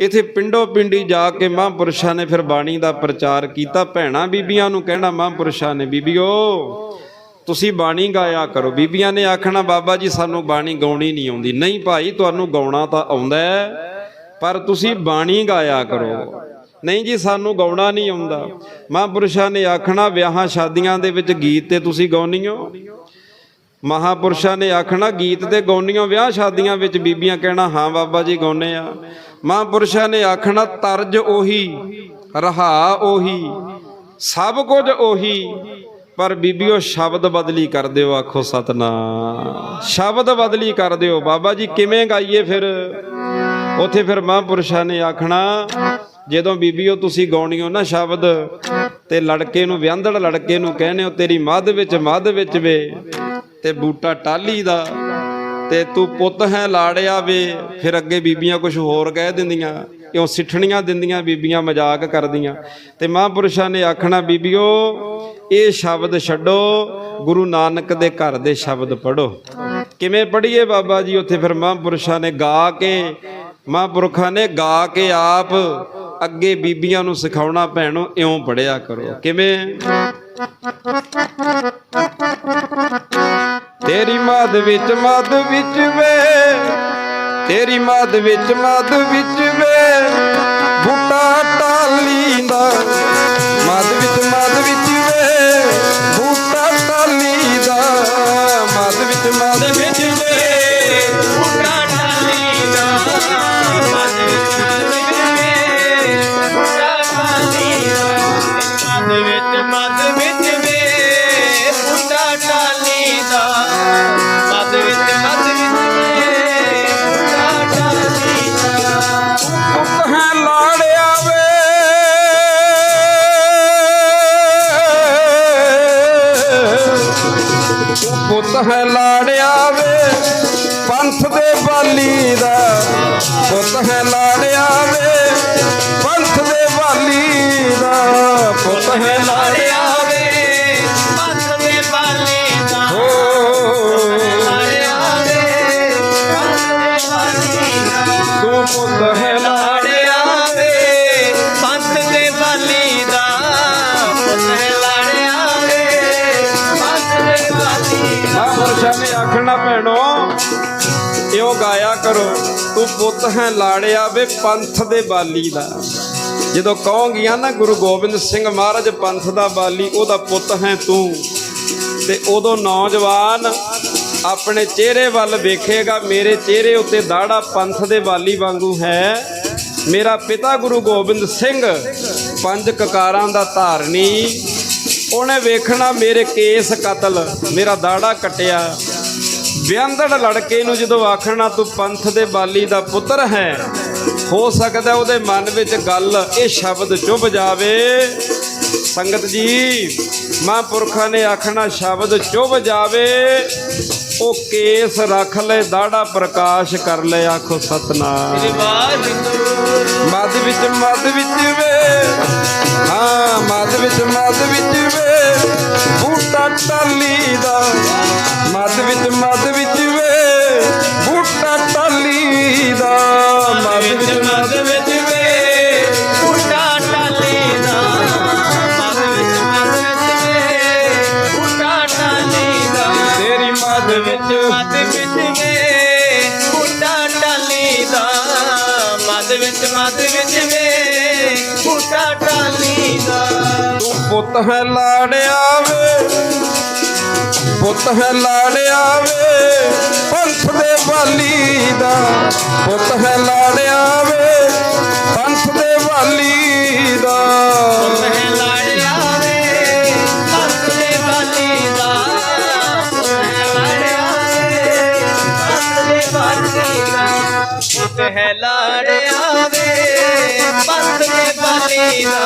ਇਥੇ ਪਿੰਡੋ ਪਿੰਡੀ ਜਾ ਕੇ ਮਹਾਂਪੁਰਸ਼ਾਂ ਨੇ ਫਿਰ ਬਾਣੀ ਦਾ ਪ੍ਰਚਾਰ ਕੀਤਾ। ਭੈਣਾ ਬੀਬੀਆਂ ਨੂੰ ਕਹਿਣਾ ਮਹਾਂਪੁਰਸ਼ਾਂ ਨੇ, ਬੀਬੀਓ, ਤੁਸੀਂ ਬਾਣੀ ਗਾਇਆ ਕਰੋ। ਬੀਬੀਆਂ ਨੇ ਆਖਣਾ, ਬਾਬਾ ਜੀ, ਸਾਨੂੰ ਬਾਣੀ ਗਾਉਣੀ ਨਹੀਂ ਆਉਂਦੀ। ਨਹੀਂ ਭਾਈ, ਤੁਹਾਨੂੰ ਗਾਉਣਾ ਤਾਂ ਆਉਂਦਾ ਪਰ ਤੁਸੀਂ ਬਾਣੀ ਗਾਇਆ ਕਰੋ। ਨਹੀਂ ਜੀ, ਸਾਨੂੰ ਗਾਉਣਾ ਨਹੀਂ ਆਉਂਦਾ। ਮਹਾਂਪੁਰਸ਼ਾਂ ਨੇ ਆਖਣਾ, ਵਿਆਹਾਂ ਸ਼ਾਦੀਆਂ ਦੇ ਵਿੱਚ ਗੀਤ ਤੇ ਤੁਸੀਂ ਗਾਉਣੀ ਹੋ? ਮਹਾਪੁਰਸ਼ਾਂ ਨੇ ਆਖਣਾ, ਗੀਤ ਤੇ ਗਾਉਣੀਆਂ ਵਿਆਹ ਸ਼ਾਦੀਆਂ ਵਿੱਚ ਬੀਬੀਆਂ ਕਹਿਣਾ, ਹਾਂ ਬਾਬਾ ਜੀ ਗਾਉਨੇ ਆ। ਮਹਾਪੁਰਸ਼ਾਂ ਨੇ ਆਖਣਾ, ਤਰਜ ਉਹੀ, ਰਹਾ ਉਹੀ, ਸਭ ਕੁਝ ਉਹੀ, ਪਰ ਬੀਬੀਓ ਸ਼ਬਦ ਬਦਲੀ ਕਰ ਦਿਓ, ਆਖੋ ਸਤਨਾਮ। ਸ਼ਬਦ ਬਦਲੀ ਕਰ ਦਿਓ, ਬਾਬਾ ਜੀ ਕਿਵੇਂ ਗਾਈਏ ਫਿਰ? ਉਥੇ ਫਿਰ ਮਹਾਂਪੁਰਸ਼ਾਂ ਨੇ ਆਖਣਾ, ਜਦੋਂ ਬੀਬੀਓ ਤੁਸੀਂ ਗਾਉਣੀ ਹੋ ਨਾ ਸ਼ਬਦ, ਤੇ ਲੜਕੇ ਨੂੰ ਵਿਆਹਦੜ ਲੜਕੇ ਨੂੰ ਕਹਿੰਦੇ ਹੋ, ਤੇਰੀ ਮੱਧ ਵਿੱਚ ਮੱਧ ਵਿੱਚ ਵੇ। ਤੇ ਬੂਟਾ ਟਾਲੀ ਦਾ ਤੇ ਤੂੰ ਪੁੱਤ ਹੈ ਲਾੜਿਆ ਵੇ। ਫਿਰ ਅੱਗੇ ਬੀਬੀਆਂ ਕੁਝ ਹੋਰ ਕਹਿ ਦਿੰਦੀਆਂ, ਕਿਉਂ ਸਿੱਠਣੀਆਂ ਦਿੰਦੀਆਂ ਬੀਬੀਆਂ ਮਜ਼ਾਕ ਕਰਦੀਆਂ। ਤੇ ਮਹਾਂਪੁਰਸ਼ਾਂ ਨੇ ਆਖਣਾ, ਬੀਬੀਓ, ਇਹ ਸ਼ਬਦ ਛੱਡੋ, ਗੁਰੂ ਨਾਨਕ ਦੇ ਘਰ ਦੇ ਸ਼ਬਦ ਪੜੋ ਕਿਵੇਂ ਪੜ੍ਹੀਏ ਬਾਬਾ ਜੀ? ਉੱਥੇ ਫਿਰ ਮਹਾਂਪੁਰਸ਼ਾਂ ਨੇ ਗਾ ਕੇ, ਮਹਾਂਪੁਰਖਾਂ ਨੇ ਗਾ ਕੇ ਆਪ ਅੱਗੇ ਬੀਬੀਆਂ ਨੂੰ ਸਿਖਾਉਣਾ, ਭੈਣੋ, ਇਉਂ ਪੜਿਆ ਕਰੋ। ਕਿਵੇਂ? ਤੇਰੀ ਮੱਧ ਵਿੱਚ ਮੱਧ ਵਿੱਚ ਵੇ। ਤੇਰੀ ਮੱਧ ਵਿੱਚ ਮੱਧ ਵਿੱਚ ਵੇ। ਪੁੱਤ ਹੈ ਲਾੜਿਆ ਵੇ ਪੰਥ ਦੇ ਬਾਲੀ ਦਾ। ਪੁੱਤ ਹੈ ਲਾੜਿਆ ਵੇ ਪੰਥ ਦੇ ਬਾਲੀ ਦਾ। ਪੁੱਤ ਹੈ ਲਾੜਿਆ ਵੇ ਪੰਥ ਦੇ ਬਾਲੀ ਦਾ। ਓ ਲਾੜਿਆ ਵੇ ਪੰਥ ਦੇ ਬਾਲੀ ਦਾ। ਤੂੰ ਪੁੱਤ ਹੈ ਭੈਣੋ ਇਉਂ ਗਾਇਆ ਕਰੋ, ਤੂੰ ਪੁੱਤ ਹੈ ਲਾੜਿਆ ਵੇ ਪੰਥ ਦੇ ਬਾਲੀ ਦਾ। ਜਦੋਂ ਕਹੋਗੀਆਂ ਨਾ ਗੁਰੂ ਗੋਬਿੰਦ ਸਿੰਘ ਮਹਾਰਾਜ ਪੰਥ ਦਾ ਬਾਲੀ, ਉਹਦਾ ਪੁੱਤ ਹੈ ਤੂੰ। ਤੇ ਉਦੋਂ ਨੌਜਵਾਨ ਆਪਣੇ ਚਿਹਰੇ ਵੱਲ ਵੇਖੇਗਾ, ਮੇਰੇ ਚਿਹਰੇ ਉੱਤੇ ਦਾੜਾ ਪੰਥ ਦੇ ਬਾਲੀ ਵਾਂਗੂ ਹੈ। ਮੇਰਾ ਪਿਤਾ ਗੁਰੂ ਗੋਬਿੰਦ ਸਿੰਘ, ਪੰਜ ਕਕਾਰਾਂ ਦਾ ਧਾਰਨੀ। ਉਹਨੇ ਵੇਖਣਾ ਮੇਰੇ ਕੇਸ ਕਤਲ, ਮੇਰਾ ਦਾੜਾ ਕਟਿਆ। ਵਿਅੰਦੜ ਲੜਕੇ ਨੂੰ ਜਦੋਂ ਆਖਣਾ ਤੂੰ ਪੰਥ ਦੇ ਬਾਲੀ ਦਾ ਪੁੱਤਰ ਹੈ ਹੋ ਸਕਦਾ ਉਹਦੇ ਮਨ ਵਿੱਚ ਗੱਲ ਇਹ ਸ਼ਬਦ ਚੁੱਭ ਜਾਵੇ। ਸੰਗਤ ਜੀ ਮਹਾਂਪੁਰਖਾਂ ਨੇ ਆਖਣਾ ਸ਼ਬਦ ਚੁੱਭ ਜਾਵੇ। ਉਹ ਕੇਸ ਰੱਖ ਲੈ ਦਾੜਾ ਪ੍ਰਕਾਸ਼ ਕਰ ਲੈ ਆਖੋ ਸਤਨਾਮ। ਮੱਧ ਵਿੱਚ ਮੱਧ ਵਿੱਚ ਵੇ। ਹਾਂ ਮੱਧ ਵਿੱਚ ਮੱਧ ਵਿੱਚ ਵੇ। ਬੂਟਾ ਟਾਲੀ ਦਾ ਵਿੱਚ ਵੇ ਬੂਟਾ ਟਾਲੀ ਦਾ ਮੱਧ ਵਿੱਚ ਮੱਧ ਵਿੱਚ ਵੇ। ਬੂਟਾ ਟਾਲੀ ਦਾ। ਤੂੰ ਪੁੱਤ ਹੈ ਲਾੜਿਆ ਵੇ ਪੁੱਤ ਹੈ ਲਾੜਿਆ ਵੇ ਪੰਥ ਦੇ ਬਾਲੀ ਦਾ। ਪੁੱਤ ਹੈ ਲਾੜਿਆ ਹੈ ਲਾੜਿਆ ਵੇ ਪੰਥ ਦੇ ਬਾਲੀ ਦਾ